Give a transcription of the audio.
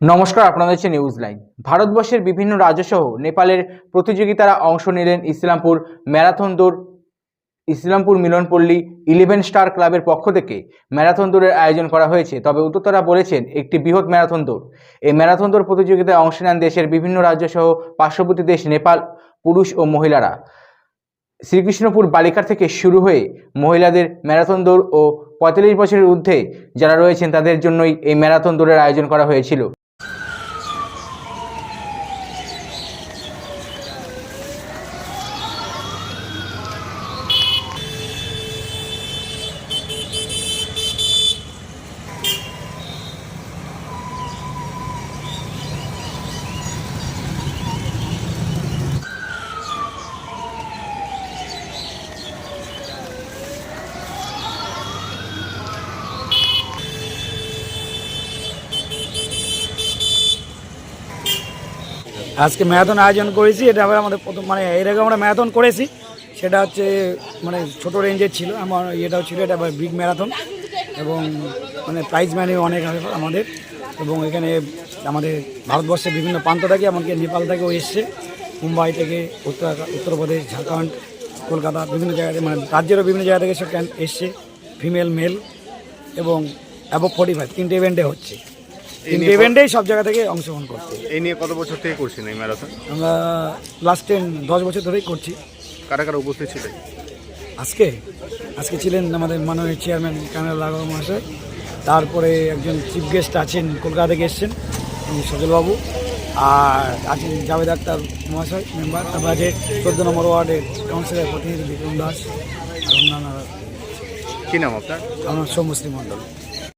নমস্কার আপনাদের হচ্ছে নিউজ লাইন ভারতবর্ষের বিভিন্ন রাজ্যসহ নেপালের প্রতিযোগিতারা অংশ নিলেন ইসলামপুর ম্যারাথন দৌড়, ইসলামপুর মিলনপল্লী ইলেভেন স্টার ক্লাবের পক্ষ থেকে। ম্যারাথন দৌড়ের আয়োজন করা হয়েছে। তবে উদ্যোক্তারা বলেছেন, একটি বৃহৎ ম্যারাথন দৌড়। এই ম্যারাথন দৌড় প্রতিযোগিতায় অংশ নেন দেশের বিভিন্ন রাজ্যসহ পার্শ্ববর্তী দেশ নেপাল, পুরুষ ও মহিলারা। শ্রীকৃষ্ণপুর বালিকার থেকে শুরু হয়ে মহিলাদের ম্যারাথন দৌড় ও পঁয়তাল্লিশ বছরের ঊর্ধ্বে যারা রয়েছেন, তাদের জন্যই এই ম্যারাথন দৌড়ের আয়োজন করা হয়েছিল। আজকে ম্যারাথন আয়োজন করেছি, এটা আবার আমাদের প্রথম মানে এর আগে আমরা ম্যারাথন করেছি। সেটা হচ্ছে মানে ছোট রেঞ্জের ছিল, আমার ইয়েটাও ছিল, এটা আবার বিগ ম্যারাথন এবং মানে প্রাইজ মানি অনেক আমাদের। এবং এখানে আমাদের ভারতবর্ষের বিভিন্ন প্রান্ত থেকে, এমনকি নেপাল থেকেও এসছে। মুম্বাই থেকে উত্তর, উত্তরপ্রদেশ, ঝাড়খণ্ড, কলকাতা, বিভিন্ন জায়গা থেকে মানে রাজ্যেরও বিভিন্ন জায়গা থেকে সব এসছে ফিমেল মেল এবং অ্যাবভ ফোর্টি ফাইভ তিনটে ইভেন্টে হচ্ছে। ইভেন্টেই সব জায়গা থেকে অংশগ্রহণ করছে। এই নিয়ে কত বছর থেকে করছেন এই ম্যারাথন আমরা লাস্ট টেন দশ বছর ধরেই করছি। কারা কারা উপস্থিত ছিলেন? আজকে? আজকে ছিলেন আমাদের মাননীয় চেয়ারম্যান কানাল লাগর মহাশয়। তারপরে একজন চিফ গেস্ট আছেন কলকাতা থেকে এসছেন সজলবাবু। আর আছেন জাভেদ আক্তার মহাশয় মেম্বার তারপর আছে চোদ্দ নম্বর ওয়ার্ডের কাউন্সিলর প্রতিনিধি বিক্রম দাস আর অন্যান্য কি নাম আপনার? আমার সৌমশ্রী মণ্ডল।